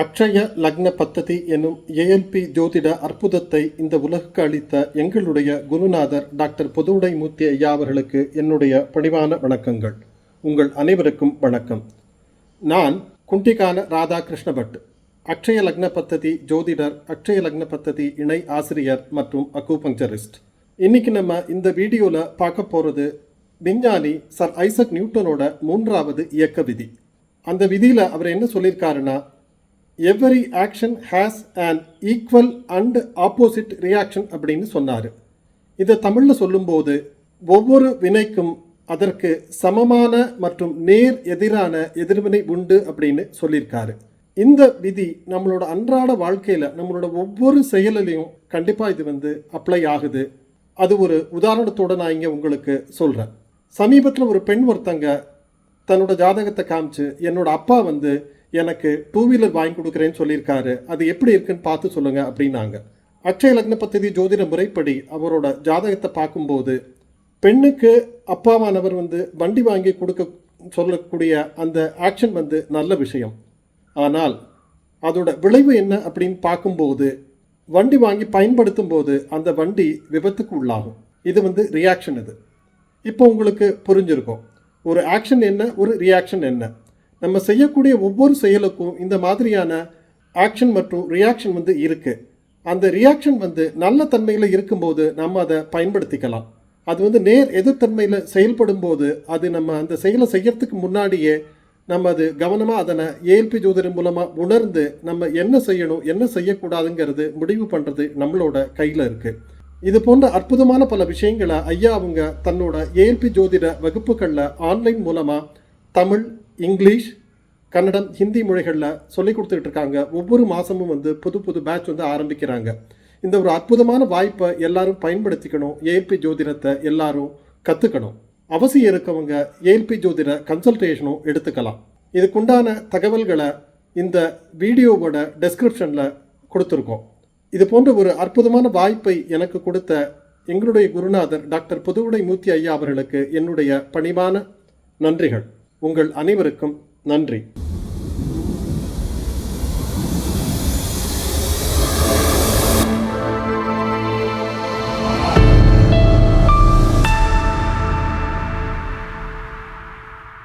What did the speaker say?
அக்ஷய லக்ன பத்ததி எனும் ஏஎல்பி ஜோதிட அற்புதத்தை இந்த உலகுக்கு அளித்த எங்களுடைய குருநாதர் டாக்டர் பொதுவுடை மூர்த்தி ஐயா அவர்களுக்கு என்னுடைய பணிவான வணக்கங்கள். உங்கள் அனைவருக்கும் வணக்கம். நான் குண்டிகான ராதாகிருஷ்ண பட் அக்ஷய லக்ன பத்ததி ஜோதிடர் அக்ஷய லக்ன பத்ததி இணை ஆசிரியர் மற்றும் அக்கூபங்சரிஸ்ட் இன்னைக்கு நம்ம இந்த வீடியோவில் பார்க்க போகிறது விஞ்ஞானி சர் ஐசக் நியூட்டனோட மூன்றாவது இயக்க விதி. அந்த விதியில் அவர் என்ன சொல்லியிருக்காருன்னா every action has and equal and opposite reaction அப்படின்னு சொன்னார். இதை தமிழில் சொல்லும்போது ஒவ்வொரு வினைக்கும் அதற்கு சமமான மற்றும் நேர் எதிரான எதிர்வினை உண்டு அப்படின்னு சொல்லியிருக்காரு. இந்த விதி நம்மளோட அன்றாட வாழ்க்கையில் நம்மளோட ஒவ்வொரு செயலிலையும் கண்டிப்பாக இது வந்து அப்ளை ஆகுது. அது ஒரு உதாரணத்தோடு நான் இங்கே உங்களுக்கு சொல்கிறேன் சமீபத்தில் ஒரு பெண் ஒருத்தங்க தன்னோட ஜாதகத்தை காமிச்சு என்னோட அப்பா வந்து எனக்கு டூ வீலர் வாங்கி கொடுக்குறேன்னு சொல்லியிருக்காரு. அது எப்படி இருக்குன்னு பார்த்து சொல்லுங்க அப்படின்னாங்க. அக்ஷய லக்ன பத்ததி ஜோதிட முறைப்படி அவரோட ஜாதகத்தை பார்க்கும்போது பெண்ணுக்கு அப்பாவானவர் வந்து வண்டி வாங்கி கொடுக்க சொல்லக்கூடிய அந்த ஆக்ஷன் வந்து நல்ல விஷயம். ஆனால் அதோட விளைவு என்ன அப்படின்னு பார்க்கும்போது வண்டி வாங்கி பயன்படுத்தும் போது அந்த வண்டி விபத்துக்கு உள்ளாகும். இது வந்து ரியாக்ஷன் இது. இப்போ உங்களுக்கு புரிஞ்சிருக்கும். ஒரு ஆக்ஷன் என்ன ஒரு ரியாக்ஷன் என்ன? நம்ம செய்யக்கூடிய ஒவ்வொரு செயலுக்கும் இந்த மாதிரியான ஆக்ஷன் மற்றும் ரியாக்ஷன் வந்து இருக்குது அந்த ரியாக்ஷன் வந்து நல்ல தன்மையில் இருக்கும்போது நம்ம அதை பயன்படுத்திக்கலாம். அது வந்து நேர் எதிர்த்தன்மையில் செயல்படும் போது அது நம்ம அந்த செயலை செய்யறதுக்கு முன்னாடியே நம்ம அது கவனமாக அதனை ஏஎல்பி ஜோதிடம் மூலமாக உணர்ந்து நம்ம என்ன செய்யணும் என்ன செய்யக்கூடாதுங்கிறது முடிவு பண்ணுறது நம்மளோட கையில் இருக்குது இது போன்ற அற்புதமான பல விஷயங்களை ஐயா அவங்க தன்னோட ஏஎல்பி ஜோதிட வகுப்புகளில் ஆன்லைன் மூலமாக தமிழ் இங்கிலீஷ் கன்னடம் ஹிந்தி மொழிகளில் சொல்லி கொடுத்துக்கிட்டு இருக்காங்க ஒவ்வொரு மாதமும் வந்து புது புது பேட்ச் வந்து ஆரம்பிக்கிறாங்க. இந்த ஒரு அற்புதமான வாய்ப்பை எல்லாரும் பயன்படுத்திக்கணும். ஏஎல்பி ஜோதிடத்தை எல்லாரும் கற்றுக்கணும் அவசியம் இருக்கவங்க ஏஎல்பி ஜோதிட கன்சல்டேஷனும் எடுத்துக்கலாம். இதுக்குண்டான தகவல்களை இந்த வீடியோவோட டெஸ்கிரிப்ஷனில் கொடுத்துருக்கோம். இது போன்ற ஒரு அற்புதமான வாய்ப்பை எனக்கு கொடுத்த எங்களுடைய குருநாதர் டாக்டர் புதுவுடை மூர்த்தி ஐயா அவர்களுக்கு என்னுடைய பணிவான நன்றிகள். உங்கள் அனைவருக்கும் நன்றி.